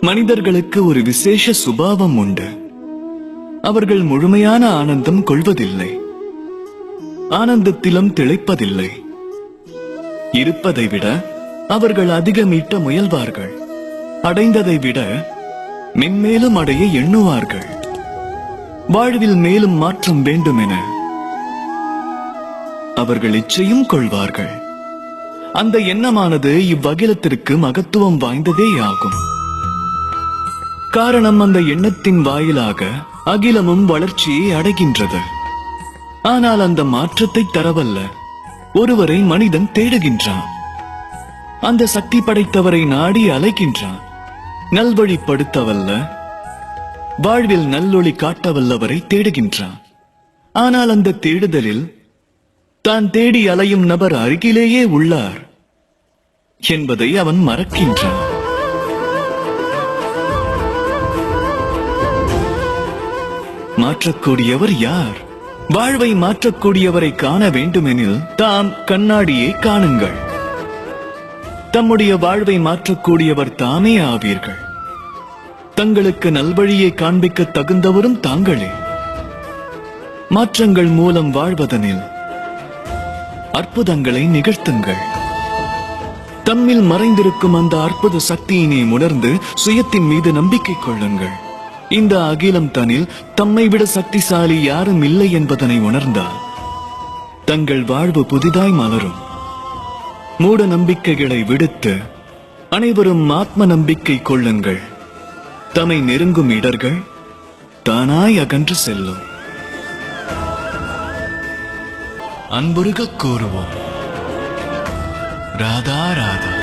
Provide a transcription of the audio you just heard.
மனிதர்களுக்கு ஒரு விசேஷ சுபாவம் உண்டு. அவர்கள் முழுமையான ஆனந்தம் கொள்வதில்லை. ஆனந்தத்திலும் திளைப்பதில்லை. இருப்பதை விட அவர்கள் அதிகமீட்ட முயல்வார்கள். அடைந்ததை விட மென்மேலும் அடைய எண்ணுவார்கள். வாழ்வில் மேலும் மாற்றம் வேண்டுமென அவர்கள் இச்சையும் கொள்வார்கள். அந்த எண்ணமானது இவ்வகிலத்திற்கு மகத்துவம் வாய்ந்ததேயாகும். காரணம் அந்த எண்ணத்தின் வாயிலாக அகிலமும் வளர்ச்சியை அடைகின்றது. ஆனால் அந்த மாற்றத்தை தரவல்ல. ஒருவரை மனிதன் தேடுகின்றான். அந்த சக்தி படைத்தவரை நாடி அலைகின்றான். நல்வழிப்படுத்தவல்ல. வாழ்வில் நல்லொளி காட்டவல்லவரை தேடுகின்றான். ஆனால் அந்த தேடுதலில் தான் தேடி அலையும் நபர் அருகிலேயே உள்ளார் என்பதை அவன் மறக்கின்றான். மாற்றக்கூடியவர் யார்? வாழ்வை மாற்றக்கூடியவரை காண வேண்டுமெனில் தாம் கண்ணாடியை காணுங்கள். தம்முடைய வாழ்வை மாற்றக்கூடியவர் தாமே ஆவீர்கள். தங்களுக்கு நல்வழியை காண்பிக்க தகுந்தவரும் தாங்களே. மாற்றங்கள் மூலம் வாழ்வதனில் அற்புதங்களை நிகழ்த்துங்கள். தம்மில் மறைந்திருக்கும் அந்த அற்புத சக்தியினை உணர்ந்து சுயத்தின் மீது நம்பிக்கை கொள்ளுங்கள். இந்த அகிலம் தனில் தம்மை விட சக்திசாலி யாரும் இல்லை என்பதனை உணர்ந்தால் தங்கள் வாழ்வு புதிதாய் மலரும். மூட நம்பிக்கைகளை விடுத்து அனைவரும் ஆத்ம நம்பிக்கை கொள்ளுங்கள். தம்மை நெருங்கும் இடர்கள் தானாய் அகன்று செல்லும். அன்புருக கூறுவோம். ராதா ராதா.